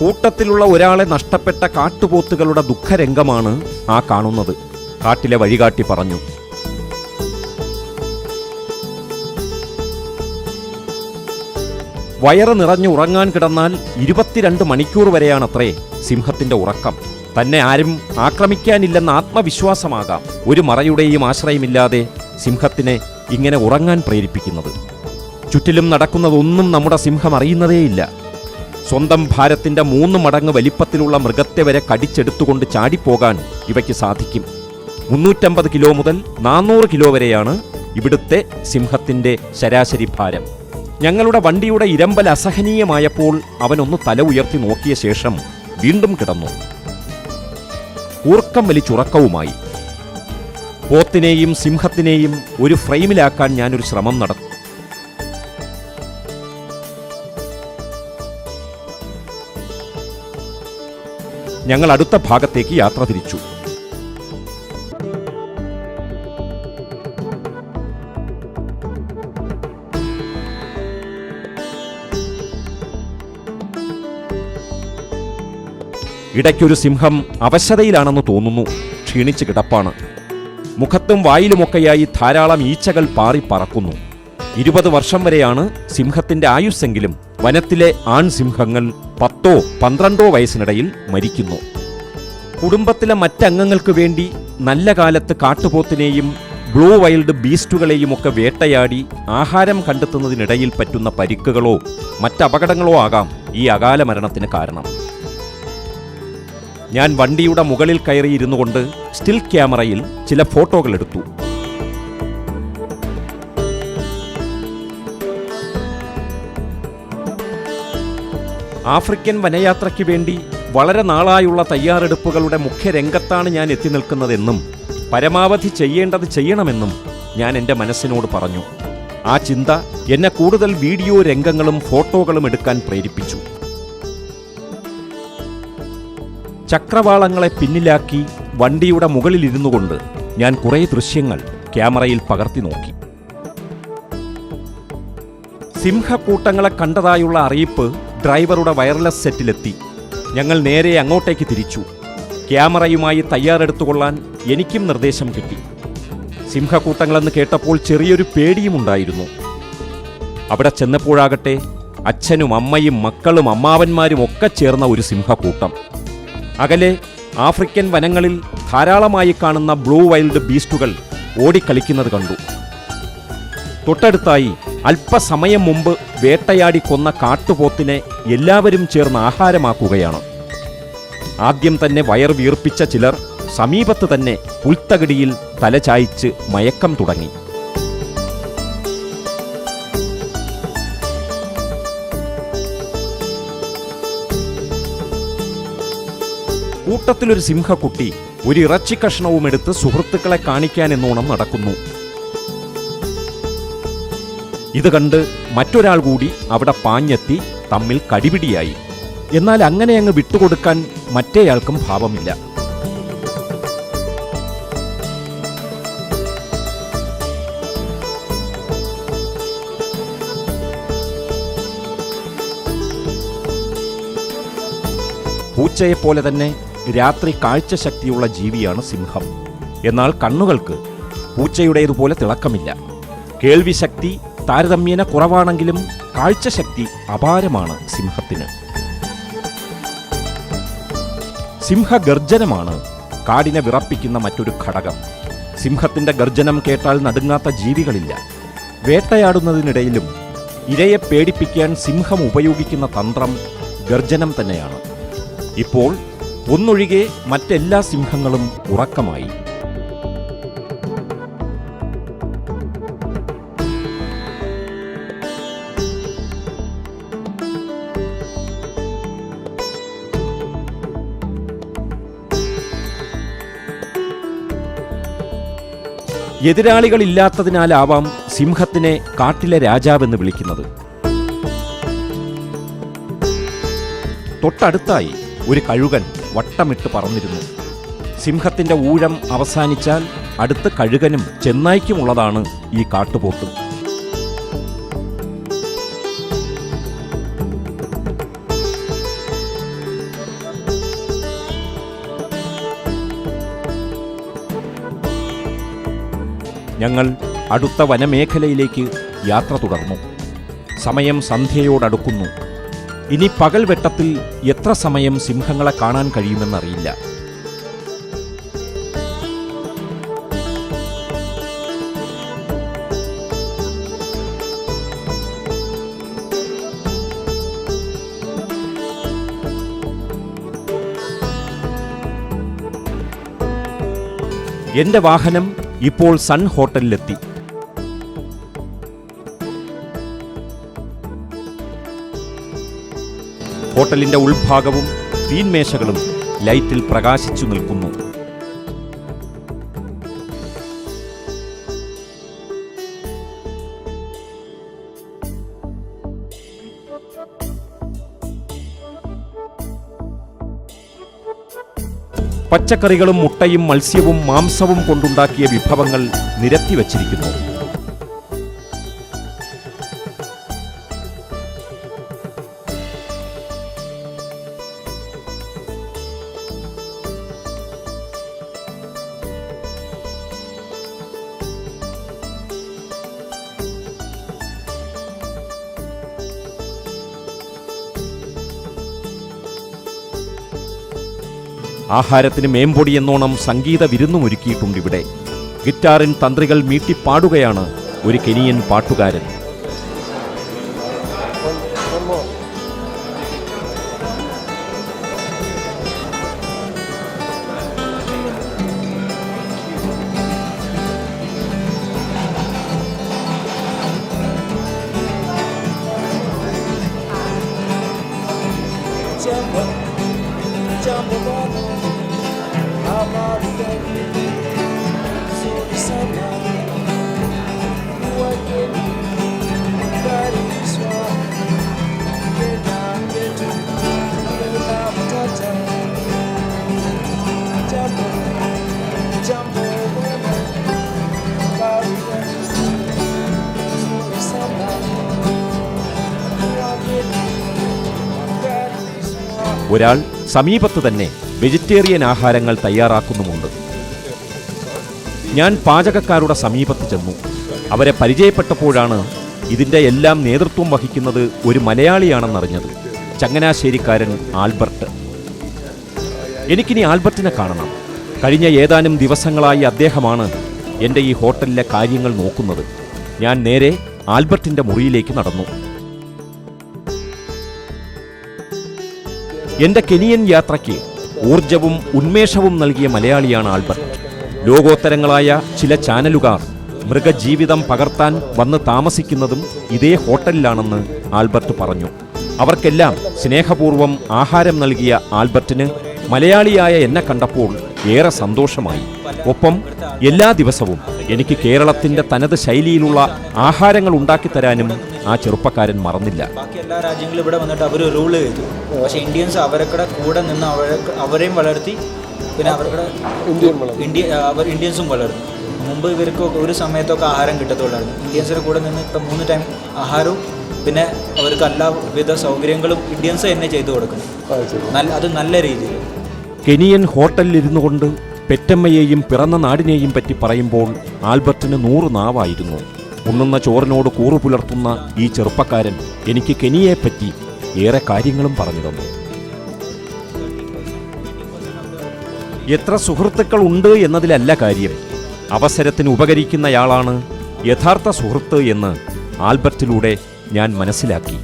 കൂട്ടത്തിലുള്ള ഒരാളെ നഷ്ടപ്പെട്ട കാട്ടുപോത്തുകളുടെ ദുഃഖരംഗമാണ് ആ കാണുന്നത്. കാട്ടിലെ വഴികാട്ടി പറഞ്ഞു. വയറ് നിറഞ്ഞു ഉറങ്ങാൻ കിടന്നാൽ ഇരുപത്തിരണ്ട് മണിക്കൂർ വരെയാണത്രേ സിംഹത്തിന്റെ ഉറക്കം. തന്നെ ആരും ആക്രമിക്കാനില്ലെന്ന ആത്മവിശ്വാസമാകാം ഒരു മറയുടെയും ആശ്രയമില്ലാതെ സിംഹത്തിനെ ഇങ്ങനെ ഉറങ്ങാൻ പ്രേരിപ്പിക്കുന്നത്. ചുറ്റിലും നടക്കുന്നതൊന്നും നമ്മുടെ സിംഹം അറിയുന്നതേയില്ല. സ്വന്തം ഭാരത്തിന്റെ മൂന്ന് മടങ്ങ് വലിപ്പത്തിലുള്ള മൃഗത്തെ വരെ കടിച്ചെടുത്തുകൊണ്ട് ചാടിപ്പോകാൻ ഇവയ്ക്ക് സാധിക്കും. മുന്നൂറ്റമ്പത് കിലോ മുതൽ നാനൂറ് കിലോ വരെയാണ് ഇവിടുത്തെ സിംഹത്തിന്റെ ശരാശരി ഭാരം. ഞങ്ങളുടെ വണ്ടിയുടെ ഇരമ്പൽ അസഹനീയമായപ്പോൾ അവനൊന്ന് തല ഉയർത്തി നോക്കിയ ശേഷം വീണ്ടും കിടന്നു. ഊർക്കം വലിച്ചുറക്കവുമായി പോത്തിനെയും സിംഹത്തിനെയും ഒരു ഫ്രെയിമിലാക്കാൻ ഞാനൊരു ശ്രമം നടത്തി. ഞങ്ങൾ അടുത്ത ഭാഗത്തേക്ക് യാത്ര തിരിച്ചു. ഇടയ്ക്കൊരു സിംഹം അവശതയിലാണെന്ന് തോന്നുന്നു. ക്ഷീണിച്ച് കിടപ്പാണ്. മുഖത്തും വായിലുമൊക്കെയായി ധാരാളം ഈച്ചകൾ പാറി പറക്കുന്നു. ഇരുപത് വർഷം വരെയാണ് സിംഹത്തിന്റെ ആയുസ്സെങ്കിലും വനത്തിലെ ആൺസിംഹങ്ങൾ പത്തോ പന്ത്രണ്ടോ വയസ്സിനിടയിൽ മരിക്കുന്നു. കുടുംബത്തിലെ മറ്റംഗങ്ങൾക്ക് വേണ്ടി നല്ല കാലത്ത് കാട്ടുപോത്തിനെയും ബ്ലൂ വൈൽഡ് ബീസ്റ്റുകളെയും ഒക്കെ വേട്ടയാടി ആഹാരം കണ്ടെത്തുന്നതിനിടയിൽ പറ്റുന്ന പരിക്കുകളോ മറ്റപകടങ്ങളോ ആകാം ഈ അകാല മരണത്തിന് കാരണം. ഞാൻ വണ്ടിയുടെ മുകളിൽ കയറിയിരുന്നു കൊണ്ട് സ്റ്റിൽ ക്യാമറയിൽ ചില ഫോട്ടോകൾ എടുത്തു ആഫ്രിക്കൻ വനയാത്രയ്ക്ക് വേണ്ടി വളരെ നാളായുള്ള തയ്യാറെടുപ്പുകളുടെ മുഖ്യ രംഗത്താണ് ഞാൻ എത്തി നിൽക്കുന്നതെന്നും പരമാവധി ചെയ്യേണ്ടത് ചെയ്യണമെന്നും ഞാൻ എന്റെ മനസ്സിനോട് പറഞ്ഞു. ആ ചിന്ത എന്നെ കൂടുതൽ വീഡിയോ രംഗങ്ങളും ഫോട്ടോകളും എടുക്കാൻ പ്രേരിപ്പിച്ചു. ചക്രവാളങ്ങളെ പിന്നിലാക്കി വണ്ടിയുടെ മുകളിലിരുന്നു കൊണ്ട് ഞാൻ കുറേ ദൃശ്യങ്ങൾ ക്യാമറയിൽ പകർത്തി നോക്കി. സിംഹക്കൂട്ടങ്ങളെ കണ്ടതായുള്ള അറിയിപ്പ് ഡ്രൈവറുടെ വയർലെസ് സെറ്റിലെത്തി. ഞങ്ങൾ നേരെ അങ്ങോട്ടേക്ക് തിരിച്ചു. ക്യാമറയുമായി തയ്യാറെടുത്തുകൊള്ളാൻ എനിക്കും നിർദ്ദേശം കിട്ടി. സിംഹക്കൂട്ടങ്ങളെന്ന് കേട്ടപ്പോൾ ചെറിയൊരു പേടിയുമുണ്ടായിരുന്നു അവിടെ ചെന്നപ്പോഴാകട്ടെ അച്ഛനും അമ്മയും മക്കളും അമ്മാവന്മാരും ഒക്കെ ചേർന്ന ഒരു സിംഹക്കൂട്ടം. അകലെ ആഫ്രിക്കൻ വനങ്ങളിൽ ധാരാളമായി കാണുന്ന ബ്ലൂ വൈൽഡ് ബീസ്റ്റുകൾ ഓടിക്കളിക്കുന്നത് കണ്ടു. തൊട്ടടുത്തായി അല്പസമയം മുമ്പ് വേട്ടയാടി കൊന്ന കാട്ടുപോത്തിനെ എല്ലാവരും ചേർന്ന് ആഹാരമാക്കുകയാണ്. ആദ്യം തന്നെ വയർ വീർപ്പിച്ച ചിലർ സമീപത്ത് തന്നെ പുൽത്തകിടിയിൽ തലചായ്ച്ച് മയക്കം തുടങ്ങി. കൂട്ടത്തിലൊരു സിംഹക്കുട്ടി ഒരു ഇറച്ചി കഷ്ണവും എടുത്ത് സുഹൃത്തുക്കളെ കാണിക്കാൻ എന്നോണം നടക്കുന്നു. ഇത് കണ്ട് മറ്റൊരാൾ കൂടി അവിടെ പാഞ്ഞെത്തി തമ്മിൽ കടിപിടിയായി. എന്നാൽ അങ്ങനെ അങ്ങ് വിട്ടുകൊടുക്കാൻ മറ്റേയാൾക്കും ഭാവമില്ല. പൂച്ചയെപ്പോലെ തന്നെ രാത്രി കാഴ്ചശക്തിയുള്ള ജീവിയാണ് സിംഹം. എന്നാൽ കണ്ണുകൾക്ക് പൂച്ചയുടേതുപോലെ തിളക്കമില്ല. കേൾവിശക്തി താരതമ്യേന കുറവാണെങ്കിലും കാഴ്ചശക്തി അപാരമാണ് സിംഹത്തിന്. സിംഹഗർജനമാണ് കാടിനെ വിറപ്പിക്കുന്ന മറ്റൊരു ഘടകം. സിംഹത്തിന്റെ ഗർജനം കേട്ടാൽ നടുങ്ങാത്ത ജീവികളില്ല. വേട്ടയാടുന്നതിനിടയിലും ഇരയെ പേടിപ്പിക്കാൻ സിംഹം ഉപയോഗിക്കുന്ന തന്ത്രം ഗർജനം തന്നെയാണ്. ഇപ്പോൾ ഒന്നൊഴികെ മറ്റെല്ലാ സിംഹങ്ങളും ഉറക്കമായി. എതിരാളികളില്ലാത്തതിനാലാവാം സിംഹത്തിനെ കാട്ടിലെ രാജാവെന്ന് വിളിക്കുന്നത്. തൊട്ടടുത്തായി ഒരു കഴുകൻ വട്ടമിട്ട് പറന്നിരുന്നു. സിംഹത്തിന്റെ ഊഴം അവസാനിച്ചാൽ അടുത്ത കഴുകനും ചെന്നായ്ക്കുമുള്ളതാണ് ഈ കാട്ടുപോത്ത്. ഞങ്ങൾ അടുത്ത വനമേഖലയിലേക്ക് യാത്ര തുടർന്നു. സമയം സന്ധ്യയോടടുക്കുന്നു. ഇനി പകൽ വെട്ടത്തിൽ എത്ര സമയം സിംഹങ്ങളെ കാണാൻ കഴിയുമെന്നറിയില്ല. എന്റെ വാഹനം ഇപ്പോൾ സൺ ഹോട്ടലിലെത്തി. ഹോട്ടലിന്റെ ഉൾഭാഗവും തീൻമേശകളും ലൈറ്റിൽ പ്രകാശിച്ചു നിൽക്കുന്നു. പച്ചക്കറികളും മുട്ടയും മത്സ്യവും മാംസവും കൊണ്ടുണ്ടാക്കിയ വിഭവങ്ങൾ നിരത്തി ആഹാരത്തിന് മേമ്പൊടി എന്നോണം സംഗീത വിരുന്നുമൊരുക്കിയിട്ടുണ്ട് ഇവിടെ ഗിറ്റാറിൻ തന്ത്രികൾ മീട്ടിപ്പാടുകയാണ് ഒരു കെനിയൻ പാട്ടുകാരൻ Jump, jump, jump. ഒരാൾ സമീപത്ത് തന്നെ വെജിറ്റേറിയൻ ആഹാരങ്ങൾ തയ്യാറാക്കുന്നുമുണ്ട്. ഞാൻ പാചകക്കാരുടെ സമീപത്ത് ചെന്നു. അവരെ പരിചയപ്പെട്ടപ്പോഴാണ് ഇതിന്റെ എല്ലാം നേതൃത്വം വഹിക്കുന്നത് ഒരു മലയാളിയാണെന്നറിഞ്ഞത്. ചങ്ങനാശ്ശേരിക്കാരൻ ആൽബർട്ട്. എനിക്കിനി ആൽബർട്ടിനെ കാണണം. കഴിഞ്ഞ ഏതാനും ദിവസങ്ങളായി അദ്ദേഹമാണ് എന്റെ ഈ ഹോട്ടലിലെ കാര്യങ്ങൾ നോക്കുന്നത്. ഞാൻ നേരെ ആൽബർട്ടിന്റെ മുറിയിലേക്ക് നടന്നു. എന്റെ കെനിയൻ യാത്രയ്ക്ക് ഊർജവും ഉന്മേഷവും നൽകിയ മലയാളിയാണ് ആൽബർട്ട്. ലോകോത്തരങ്ങളായ ചില ചാനലുകാർ മൃഗജീവിതം പകർത്താൻ വന്ന് താമസിക്കുന്നതും ഇതേ ഹോട്ടലിലാണെന്ന് ആൽബർട്ട് പറഞ്ഞു. അവർക്കെല്ലാം സ്നേഹപൂർവം ആഹാരം നൽകിയ ആൽബർട്ടിന് മലയാളിയായ എന്നെ കണ്ടപ്പോൾ ഏറെ സന്തോഷമായി. ഒപ്പം എല്ലാ ദിവസവും എനിക്ക് കേരളത്തിന്റെ തനത് ശൈലിയിലുള്ള ആഹാരങ്ങൾ ഉണ്ടാക്കി തരാനും ആ ചെറുപ്പക്കാരൻ മറന്നില്ല. എല്ലാ രാജ്യങ്ങളും ഇവിടെ വന്നിട്ട് അവർ റൂൾ ചെയ്തു. പക്ഷേ ഇന്ത്യൻസ് അവരക്കടെ കൂടെ നിന്ന് അവരെ അവരെയും വളർത്തി പിന്നെ അവരുടെ ഇന്ത്യ അവർ ഇന്ത്യൻസും വളർന്നു. മുമ്പ് ഇവർക്ക് ഒരു സമയത്തൊക്കെ ആഹാരം കിട്ടത്തുള്ളായിരുന്നു. ഇന്ത്യൻസിന്റെ കൂടെ നിന്ന് ഇപ്പം മൂന്ന് ടൈം ആഹാരവും പിന്നെ അവർക്ക് എല്ലാവിധ സൗകര്യങ്ങളും ഇന്ത്യൻസ് തന്നെ ചെയ്തു കൊടുക്കണം നല്ല അത് നല്ല രീതിയിൽ. കെനിയൻ ഹോട്ടലിലിരുന്നു കൊണ്ട് പെറ്റമ്മയെയും പിറന്ന നാടിനെയും പറ്റി പറയുമ്പോൾ ആൽബർട്ടിന് നൂറ് നാവായിരുന്നു. ഉണ്ണുന്ന ചോറിനോട് കൂറു പുലർത്തുന്ന ഈ ചെറുപ്പക്കാരൻ എനിക്ക് കെനിയെപ്പറ്റി ഏറെ കാര്യങ്ങളും പറഞ്ഞു തന്നു. എത്ര സുഹൃത്തുക്കൾ ഉണ്ട് എന്നതിലല്ല കാര്യം. അവസരത്തിന് ഉപകരിക്കുന്നയാളാണ് യഥാർത്ഥ സുഹൃത്ത് എന്ന് ആൽബർട്ടിലൂടെ ഞാൻ മനസ്സിലാക്കി.